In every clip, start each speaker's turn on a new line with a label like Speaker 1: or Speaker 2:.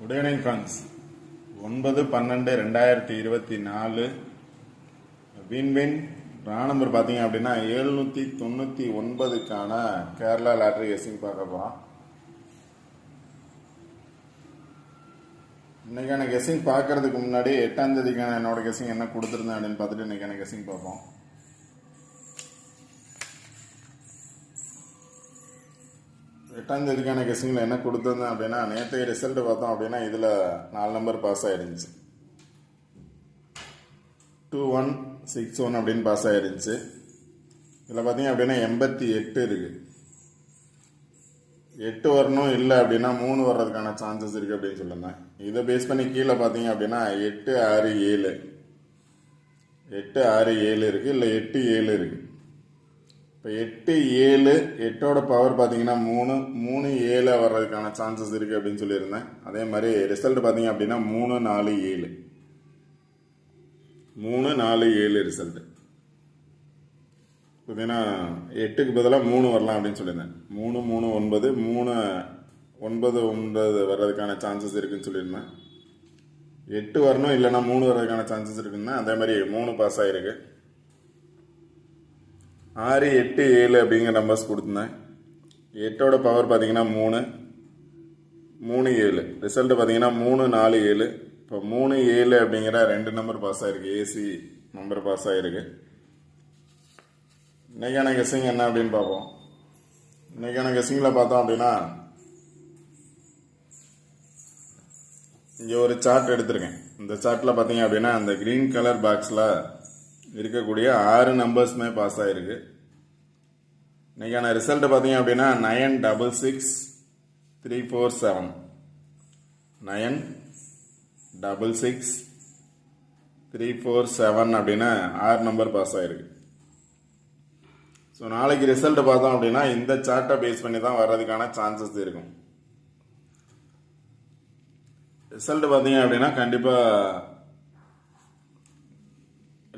Speaker 1: Good evening friends ஒன்பது பன்னெண்டு ரெண்டாயிரத்தி இருபத்தி நாலு. விண்வின் வின் ரா நம்பர் பார்த்தீங்க அப்படின்னா எழுநூற்றி தொண்ணூற்றி ஒன்பதுக்கான கேரளா லாட்ரி எஸ்சிங் பார்க்க போகிறோம் இன்னைக்கான கெஸ்ஸிங் பார்க்கறதுக்கு முன்னாடி எட்டாம் தேதிக்கான என்னோட கெஸ்ஸிங் என்ன கொடுத்துருந்தேன் அப்படின்னு பார்த்துட்டு இன்னைக்கான கெஸ்ஸிங் பார்ப்போம். எட்டாம் தேதிக்கான கெஸ்டிங்கில் என்ன கொடுத்துருந்தேன் அப்படின்னா நேற்றைய ரிசல்ட் பார்த்தோம் அப்படின்னா இதில் நாலு நம்பர் பாஸ் ஆகிருந்துச்சு டூ ஒன் சிக்ஸ் ஒன் அப்படின்னு பாஸ் ஆகிருந்துச்சு இதில் பார்த்தீங்க அப்படின்னா எண்பத்தி எட்டு இருக்குது எட்டு வரணும் இல்லை அப்படின்னா மூணு வர்றதுக்கான சான்சஸ் இருக்குது அப்படின்னு சொல்லியிருந்தேன் இதை பேஸ் பண்ணி கீழே பார்த்தீங்க அப்படின்னா எட்டு ஆறு ஏழு. எட்டு ஆறு ஏழு இருக்குது இல்லை எட்டு ஏழு இருக்குது இப்போ எட்டு ஏழு எட்டோட பவர் பார்த்தீங்கன்னா மூணு மூணு ஏழு வர்றதுக்கான சான்சஸ் இருக்குது அப்படின்னு சொல்லியிருந்தேன். அதே மாதிரி ரிசல்ட் பார்த்தீங்க அப்படின்னா மூணு நாலு ஏழு. மூணு நாலு ஏழு ரிசல்ட்டு பார்த்தீங்கன்னா எட்டுக்கு பதிலாக மூணு வரலாம் அப்படின்னு சொல்லியிருந்தேன். மூணு மூணு ஒன்பது மூணு ஒன்பது ஒன்பது வர்றதுக்கான சான்சஸ் இருக்குதுன்னு சொல்லியிருந்தேன். எட்டு வரணும் இல்லைன்னா மூணு வர்றதுக்கான சான்சஸ் இருக்குன்னா அதே மாதிரி மூணு பாஸ் ஆகிருக்கு ஆறு எட்டு ஏழு அப்படிங்கிற நம்பர்ஸ் கொடுத்துருந்தேன். எட்டோட பவர் பார்த்தீங்கன்னா மூணு மூணு ஏழு. ரிசல்ட் பார்த்தீங்கன்னா மூணு நாலு ஏழு. இப்போ மூணு ஏழு அப்படிங்கிற ரெண்டு நம்பர் பாஸ் ஆகிருக்கு ஏசி நம்பர் பாஸ் ஆகிருக்கு இன்னைக்கான கெஸ்ஸிங் என்ன அப்படின்னு பார்ப்போம். இன்றைக்கான கெஸ்ஸிங்கில் பார்த்தோம் அப்படின்னா இங்கே ஒரு சார்ட் எடுத்திருக்கேன். இந்த சார்ட்டில் பார்த்தீங்க அப்படின்னா அந்த க்ரீன் கலர் பாக்ஸில் இருக்கக்கூடிய ஆறு நம்பர்ஸுமே பாஸ் ஆகிருக்கு இன்னைக்கான ரிசல்ட் பார்த்தீங்க அப்படின்னா nine double six three four seven nine double six three four seven அப்படின்னு ஆறு நம்பர் பாஸ் ஆகிருக்கு ஸோ நாளைக்கு ரிசல்ட் பார்த்தோம் அப்படின்னா இந்த சார்ட்டை பேஸ் பண்ணி தான் வர்றதுக்கான சான்சஸ் இருக்கும். ரிசல்ட் பார்த்தீங்க அப்படின்னா கண்டிப்பாக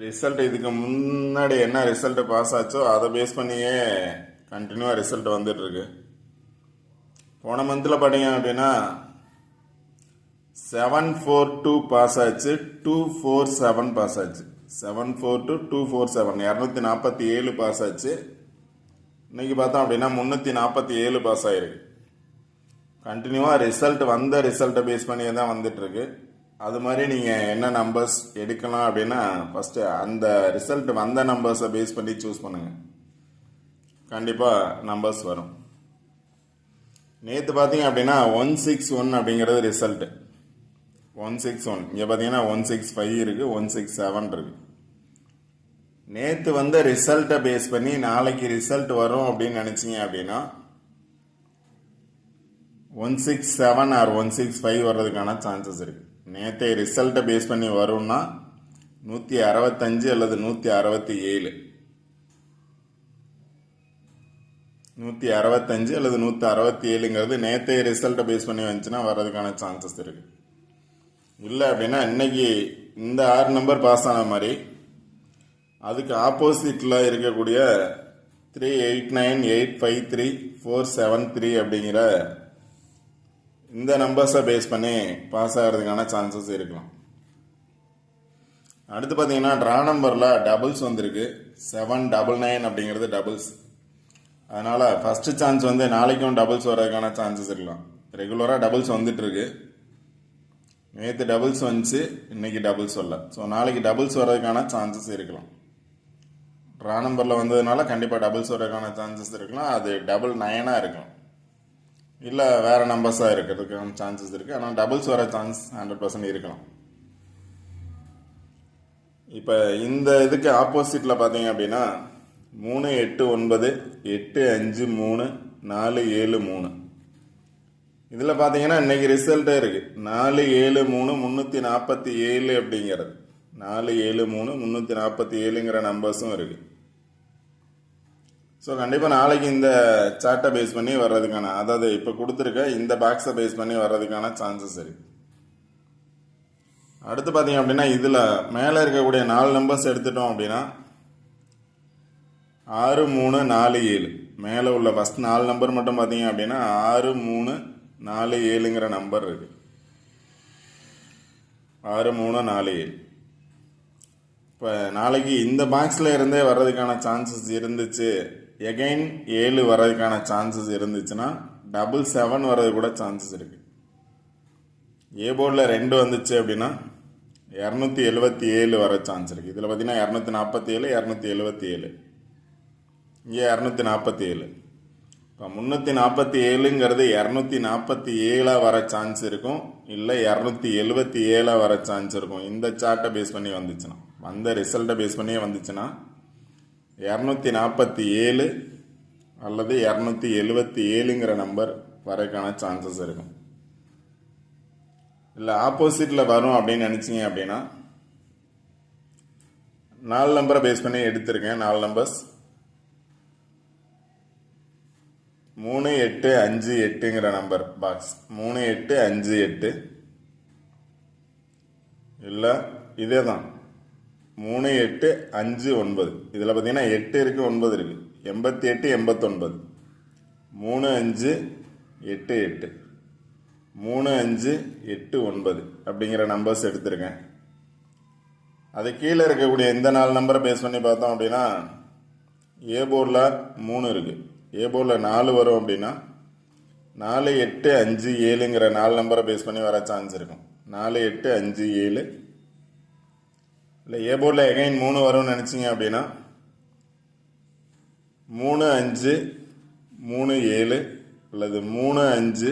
Speaker 1: ரிசல்ட் இதுக்கு முன்னாடி என்ன ரிசல்ட் பாஸ் ஆச்சோ அதை பேஸ் பண்ணியே கண்டினியூவாக ரிசல்ட் வந்துட்டு இருக்கு. போன மந்தில் பார்த்தீங்க அப்படின்னா செவன் ஃபோர் டூ பாஸ் ஆச்சு டூ ஃபோர் செவன் பாஸ் ஆச்சு. Seven four two two four seven இரநூத்தி நாற்பத்தி ஏழு பாஸ் ஆச்சு. இன்னைக்கு பார்த்தோம் அப்படின்னா முந்நூற்றி நாற்பத்தி ஏழு பாஸ் ஆயிருக்கு. கண்டினியூவாக ரிசல்ட் வந்த ரிசல்ட்டை பேஸ் பண்ணியே தான் வந்துட்டுருக்கு அது மாதிரி நீங்கள் என்ன நம்பர்ஸ் எடுக்கலாம் அப்படின்னா ஃபஸ்ட்டு அந்த ரிசல்ட் வந்த நம்பர்ஸை பேஸ் பண்ணி சூஸ் பண்ணுங்கள் கண்டிப்பாக நம்பர்ஸ் வரும். நேற்று பார்த்தீங்க அப்படின்னா ஒன் சிக்ஸ் ஒன் அப்படிங்கிறது ரிசல்ட்டு ஒன் சிக்ஸ் ஒன் இங்கே பார்த்தீங்கன்னா ஒன் சிக்ஸ் ஃபைவ் இருக்குது ஒன் சிக்ஸ் செவன் இருக்குது நேற்று வந்த ரிசல்ட்டை பேஸ் பண்ணி நாளைக்கு ரிசல்ட் வரும் அப்படின்னு நினச்சிங்க அப்படின்னா one six seven or one six five வர்றதுக்கான சான்சஸ் இருக்குது நேற்றைய ரிசல்ட்டை பேஸ் பண்ணி வரும்னா நூற்றி அறுபத்தஞ்சு அல்லது நூற்றி அறுபத்தி ஏழு. நூற்றி அறுபத்தஞ்சு அல்லது நூற்றி அறுபத்தி ஏழுங்கிறது நேற்றைய ரிசல்ட்டை பேஸ் பண்ணி வந்துச்சுன்னா வர்றதுக்கான சான்சஸ் இருக்குது இல்லை அப்படின்னா இன்னைக்கு இந்த ஆறு நம்பர் பாஸ் ஆன மாதிரி அதுக்கு ஆப்போசிட்டில் இருக்கக்கூடிய three eight nine eight five three four seven three அப்படிங்கிற இந்த நம்பர்ஸை பேஸ் பண்ணி பாஸ் ஆகிறதுக்கான சான்சஸ் இருக்கலாம். அடுத்து பார்த்தீங்கன்னா ட்ரா நம்பரில் டபுள்ஸ் வந்திருக்கு. செவன் டபுள் நைன் அப்படிங்கிறது டபுள்ஸ் அதனால் ஃபஸ்ட்டு சான்ஸ் வந்து நாளைக்கும் டபுள்ஸ் வர்றதுக்கான சான்சஸ் இருக்கலாம். ரெகுலராக டபுள்ஸ் வந்துட்டுருக்கு நேற்று டபுள்ஸ் வந்துச்சு இன்னைக்கு டபுள்ஸ் வரல. ஸோ நாளைக்கு டபுள்ஸ் வர்றதுக்கான சான்சஸ் இருக்கலாம். ட்ரா நம்பரில் வந்ததுனால கண்டிப்பாக டபுள்ஸ் வர்றதுக்கான சான்சஸ் இருக்கலாம். அது டபுள் நைனாக இருக்கும் இல்லை வேறு நம்பர்ஸாக இருக்கிறதுக்கான சான்சஸ் இருக்குது ஆனால் டபுள்ஸ் வர சான்ஸ் ஹண்ட்ரட் பர்சன்ட் இருக்கலாம். இப்போ இந்த இதுக்கு ஆப்போசிட்டில் பார்த்தீங்க அப்படின்னா மூணு எட்டு ஒன்பது எட்டு அஞ்சு மூணு நாலு ஏழு மூணு. இதில் பார்த்தீங்கன்னா இன்றைக்கி ரிசல்ட்டே இருக்குது நாலு ஏழு மூணு முந்நூற்றி நாற்பத்தி ஏழு அப்படிங்கிறது. நாலு ஏழு மூணு முந்நூற்றி நாற்பத்தி ஏழுங்கிற நம்பர்ஸும் இருக்குது ஸோ கண்டிப்பாக நாளைக்கு இந்த சார்ட்டை பேஸ் பண்ணி வர்றதுக்கான அதாவது இப்போ கொடுத்துருக்க இந்த பாக்ஸை பேஸ் பண்ணி வர்றதுக்கான சான்சஸ் இருக்கு அடுத்து பார்த்தீங்க அப்படின்னா இதில் மேலே இருக்கக்கூடிய நாலு நம்பர்ஸ் எடுத்துட்டோம் அப்படின்னா ஆறு மூணு நாலு ஏழு. மேலே உள்ள ஃபஸ்ட் நாலு நம்பர் மட்டும் பார்த்தீங்க அப்படின்னா ஆறு மூணு நாலு ஏழுங்கிற நம்பர் இருக்கு. ஆறு மூணு நாலு ஏழு. இப்போ நாளைக்கு இந்த பாக்ஸில் இருந்தே வர்றதுக்கான சான்சஸ் இருந்துச்சு. எகைன் ஏழு வர்றதுக்கான சான்சஸ் இருந்துச்சுன்னா டபுள் செவன் வர்றது கூட சான்சஸ் இருக்குது ஏ போர்டில் ரெண்டு வந்துச்சு அப்படின்னா இரநூத்தி எழுபத்தி ஏழு வர சான்ஸ் இருக்குது இதில் பார்த்தீங்கன்னா இரநூத்தி நாற்பத்தி ஏழு இரநூத்தி எழுபத்தி ஏழு. இங்கே இரநூத்தி நாற்பத்தி ஏழு. இப்போ முந்நூற்றி நாற்பத்தி ஏழுங்கிறது இரநூத்தி நாற்பத்தி ஏழாக வர சான்ஸ் இருக்கும். இல்லை இரநூத்தி எழுபத்தி ஏழாக வர சான்ஸ் இருக்கும். இந்த சார்ட்டை பேஸ் பண்ணி வந்துச்சுன்னா வந்த ரிசல்ட்டை பேஸ் பண்ணியே வந்துச்சுன்னா இரநூத்தி நாற்பத்தி ஏழு அல்லது இரநூத்தி எழுபத்தி ஏழுங்கிற நம்பர் வரக்கான சான்சஸ் இருக்கும். இல்லை ஆப்போசிட்டில் வரும் அப்படின்னு நினச்சிங்க அப்படின்னா நாலு நம்பரை பேஸ் பண்ணி எடுத்திருக்கேன். நாலு நம்பர்ஸ் மூணு எட்டு அஞ்சு எட்டுங்கிற நம்பர் பாக்ஸ் மூணு எட்டு அஞ்சு எட்டு. இல்லை இதே தான் மூணு எட்டு அஞ்சு ஒன்பது. இதில் பார்த்தீங்கன்னா எட்டு இருக்குது ஒன்பது இருக்குது எண்பத்தி எட்டு எண்பத்தொன்பது. மூணு அஞ்சு எட்டு எட்டு. மூணு அஞ்சு எட்டு ஒன்பது அப்படிங்கிற நம்பர்ஸ் எடுத்திருக்கேன். அது கீழே இருக்கக்கூடிய இந்த நாலு நம்பரை பேஸ் பண்ணி பார்த்தோம் அப்படின்னா ஏ போர்டில் மூணு இருக்குது ஏ போர்டில் நாலு வரும் அப்படின்னா நாலு எட்டு அஞ்சு ஏழுங்கிற நாலு நம்பரை பேஸ் பண்ணி வர சான்ஸ் இருக்கும். நாலு எட்டு அஞ்சு ஏழு இல்லை ஏ போர்டில் எகைன் மூணு வரும்னு நினச்சிங்க அப்படின்னா மூணு அஞ்சு மூணு ஏழு அல்லது மூணு அஞ்சு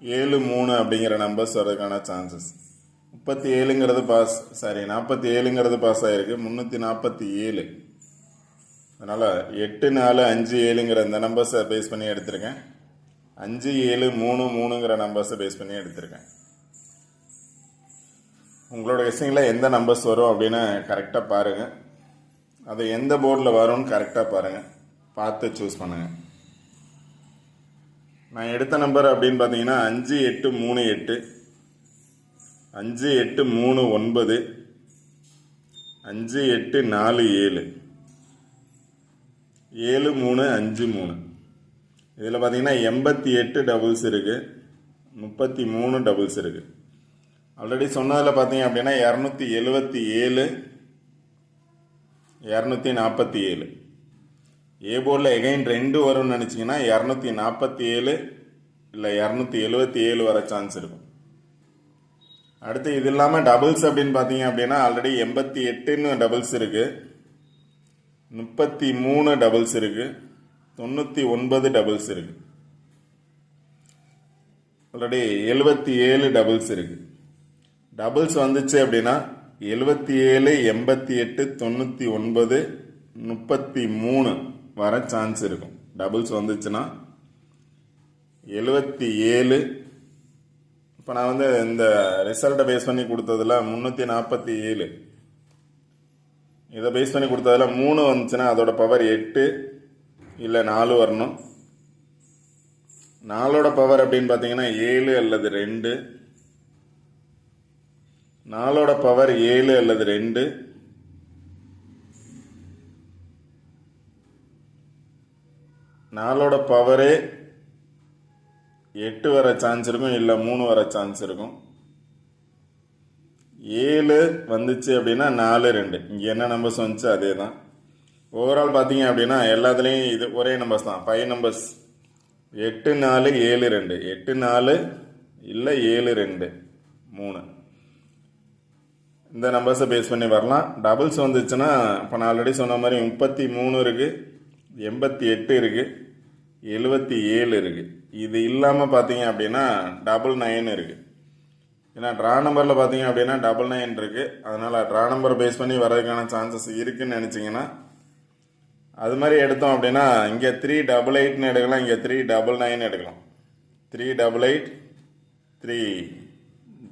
Speaker 1: ஏழு மூணு அப்படிங்கிற நம்பர்ஸ் வர்றதுக்கான சான்சஸ் முப்பத்தி ஏழுங்கிறது பாஸ் சாரி நாற்பத்தி ஏழுங்கிறது பாஸ் ஆகிருக்கு முந்நூற்றி நாற்பத்தி ஏழு அதனால் எட்டு நாலு அஞ்சு ஏழுங்கிற இந்த நம்பர்ஸை பேஸ் பண்ணி எடுத்திருக்கேன். அஞ்சு ஏழு மூணு மூணுங்கிற நம்பர்ஸை பேஸ் பண்ணி எடுத்திருக்கேன். உங்களோட கெஸ்டிங்கில் எந்த நம்பர்ஸ் வரும் அப்படின்னு கரெக்டாக பாருங்கள் அது எந்த போர்டில் வரும்னு கரெக்டாக பாருங்கள் பார்த்து சூஸ் பண்ணுங்கள் நான் எடுத்த நம்பர் அப்படின்னு பார்த்தீங்கன்னா அஞ்சு எட்டு மூணு எட்டு. அஞ்சு எட்டு மூணு ஒன்பது. அஞ்சு எட்டு நாலு ஏழு. ஏழு மூணு அஞ்சு மூணு. இதில் பார்த்தீங்கன்னா எண்பத்தி எட்டு டபுள்ஸ் இருக்குது முப்பத்தி மூணு டபுள்ஸ் இருக்குது ஆல்ரெடி சொன்னதில் பார்த்தீங்க அப்படின்னா இரநூத்தி எழுபத்தி ஏழு இரநூத்தி நாற்பத்தி ஏழு. ஏ போர்டில் எகைன் ரெண்டு வரும்னு நினச்சிங்கன்னா இரநூத்தி நாற்பத்தி ஏழு இல்லை இரநூத்தி எழுபத்தி ஏழு வர சான்ஸ் இருக்கும். அடுத்து இது இல்லாமல் டபுள்ஸ் அப்படின்னு பார்த்தீங்க அப்படின்னா ஆல்ரெடி எண்பத்தி எட்டுன்னு டபுள்ஸ் இருக்குது முப்பத்தி மூணு டபுள்ஸ் இருக்குது தொண்ணூற்றி ஒன்பது டபுள்ஸ் இருக்குது ஆல்ரெடி எழுபத்தி ஏழு டபுள்ஸ் இருக்குது டபுள்ஸ் வந்துச்சு அப்படின்னா எழுபத்தி ஏழு எண்பத்தி எட்டு தொண்ணூற்றி ஒன்பது முப்பத்தி மூணு வர சான்ஸ் இருக்கும். டபுள்ஸ் வந்துச்சுன்னா எழுபத்தி ஏழு இப்போ நான் வந்து இந்த ரிசல்ட்டை பேஸ் பண்ணி கொடுத்ததுல முந்நூற்றி நாற்பத்தி ஏழு இதை பேஸ் பண்ணி கொடுத்ததுல மூணு வந்துச்சுன்னா அதோட பவர் எட்டு இல்லை நாலு வரணும். நாலோட பவர் அப்படின்னு பார்த்தீங்கன்னா ஏழு அல்லது ரெண்டு. நாலோட பவர் ஏழு அல்லது ரெண்டு. நாலோட பவரே எட்டு வர சான்ஸ் இருக்கும் இல்லை மூணு வர சான்ஸ் இருக்கும். ஏழு வந்துச்சு அப்படின்னா நாலு ரெண்டு. இங்கே என்ன நம்பர்ஸ் வந்துச்சு அதே தான் ஓவரால் பார்த்தீங்க அப்படின்னா எல்லாத்துலேயும் இது ஒரே நம்பர்ஸ் தான். ஃபைவ் நம்பர்ஸ் எட்டு நாலு ஏழு ரெண்டு. எட்டு நாலு இல்லை ஏழு ரெண்டு. மூணு. இந்த நம்பர்ஸை பேஸ் பண்ணி வரலாம். டபுள்ஸ் வந்துச்சுன்னா இப்போ நான் ஆல்ரெடி சொன்ன மாதிரி முப்பத்தி மூணு இருக்குது எண்பத்தி எட்டு இருக்குது எழுபத்தி ஏழு இருக்குது இது இல்லாமல் பார்த்தீங்க அப்படின்னா டபுள் நைன் இருக்குது ஏன்னா ட்ரா நம்பரில் பார்த்தீங்க அப்படின்னா டபுள் நைன் இருக்குது அதனால் ட்ரா நம்பர் பேஸ் பண்ணி வர்றதுக்கான சான்சஸ் இருக்குதுன்னு நினச்சிங்கன்னா அது மாதிரி எடுத்தோம் அப்படின்னா இங்கே த்ரீ டபுள் எயிட்னு எடுக்கலாம் இங்கே த்ரீ டபுள் நைன் எடுக்கலாம். Three double eight three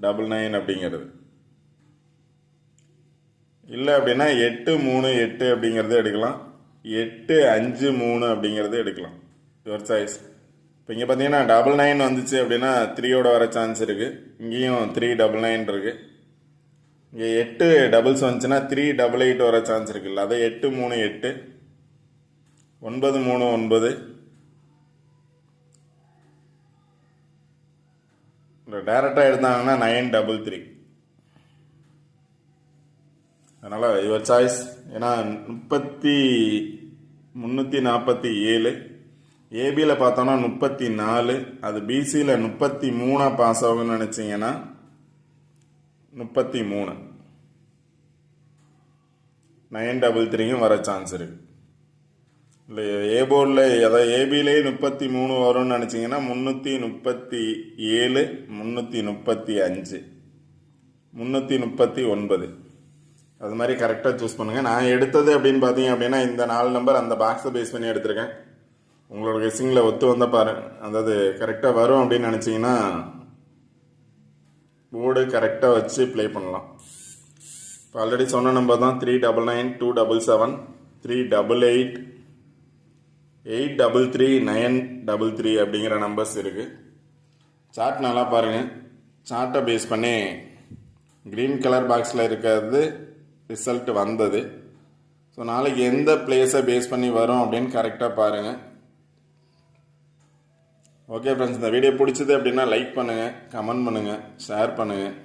Speaker 1: double nine அப்படிங்கிறது. இல்லை அப்படின்னா எட்டு மூணு எட்டு அப்படிங்கிறது எடுக்கலாம். எட்டு அஞ்சு மூணு அப்படிங்கிறது எடுக்கலாம். யுவர் சாய்ஸ் இப்போ இங்கே பார்த்தீங்கன்னா டபுள் நைன் வந்துச்சு அப்படின்னா த்ரீயோட வர சான்ஸ் இருக்குது இங்கேயும் த்ரீ டபுள் நைன் இருக்குது இங்கே எட்டு டபுள்ஸ் வந்துச்சுன்னா த்ரீ டபுள் எயிட் வர சான்ஸ் இருக்குல்ல அதை எட்டு மூணு எட்டு ஒன்பது மூணு ஒன்பது. டேரெக்டாக எடுத்தாங்கன்னா நைன் டபுள் த்ரீ அதனால் யுவர் சாய்ஸ் ஏன்னா முப்பத்தி முந்நூற்றி நாற்பத்தி ஏழு ஏபியில் பார்த்தோன்னா முப்பத்தி நாலு அது பிசியில் முப்பத்தி மூணாக பாஸ் ஆகும்னு நினச்சிங்கன்னா முப்பத்தி மூணு நைன் டபுள் த்ரீயும் வர சான்ஸ் இருக்கு. இல்லை ஏ போர்டில் அதாவது ஏபிலே முப்பத்தி மூணு வரும்னு நினச்சிங்கன்னா முந்நூற்றி முப்பத்தி ஏழு முந்நூற்றி முப்பத்தி அஞ்சு முந்நூற்றி முப்பத்தி ஒன்பது. அது மாதிரி கரெக்டாக சூஸ் பண்ணுங்கள் நான் எடுத்தது அப்படின்னு பார்த்தீங்க அப்படின்னா இந்த நாலு நம்பர் அந்த பாக்ஸை பேஸ் பண்ணி எடுத்திருக்கேன். உங்களோட கெஸ்ஸிங்கில் ஒத்து வந்தால் பாரு. அதாவது கரெக்டாக வரும் அப்படின்னு நினச்சிங்கன்னா போர்டு கரெக்டாக வச்சு ப்ளே பண்ணலாம். இப்போ ஆல்ரெடி சொன்ன நம்பர் தான் three double nine two double seven three double eight eight double three nine double three அப்படிங்கிற நம்பர்ஸ் இருக்குது சார்ட் நல்லா பாருங்கள் சார்ட்டை பேஸ் பண்ணி க்ரீன் கலர் பாக்ஸில் இருக்கிறது ரிசல்ட் வந்தது. ஸோ நாளைக்கு எந்த பிளேஸை பேஸ் பண்ணி வரும் அப்படின்னு கரெக்டாக பாருங்கள் ஓகே ஃப்ரெண்ட்ஸ் இந்த வீடியோ பிடிச்சது அப்படின்னா லைக் பண்ணுங்கள் கமெண்ட் பண்ணுங்கள் ஷேர் பண்ணுங்கள்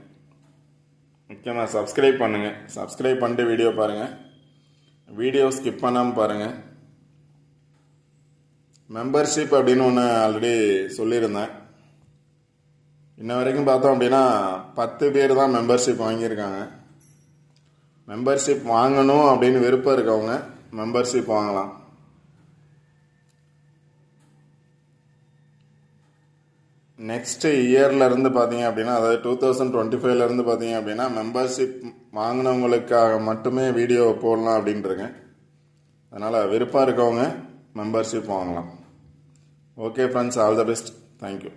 Speaker 1: முக்கியமாக சப்ஸ்கிரைப் பண்ணுங்கள் சப்ஸ்கிரைப் பண்ணிட்டு வீடியோ பாருங்கள் வீடியோ ஸ்கிப் பண்ணாமல் பாருங்கள் மெம்பர்ஷிப் அப்படின்னு ஒன்று ஆல்ரெடி சொல்லியிருந்தேன். இன்ன வரைக்கும் பார்த்தோம் அப்படின்னா பத்து பேர் தான் மெம்பர்ஷிப் வாங்கியிருக்காங்க. மெம்பர்ஷிப் வாங்கணும் அப்படின்னு விருப்பம் இருக்கவங்க மெம்பர்ஷிப் வாங்கலாம். நெக்ஸ்ட் இயர்லேருந்து பார்த்தீங்க அப்படின்னா அதாவது டூ தௌசண்ட் டுவெண்ட்டி ஃபைவ்லேருந்து பார்த்தீங்க அப்படின்னா மெம்பர்ஷிப் வாங்கினவங்களுக்காக மட்டுமே வீடியோ போடலாம் அப்படின்ட்டுருக்கேன். அதனால் விருப்பம் இருக்கவங்க மெம்பர்ஷிப் வாங்கலாம். Okay friends all the best thank you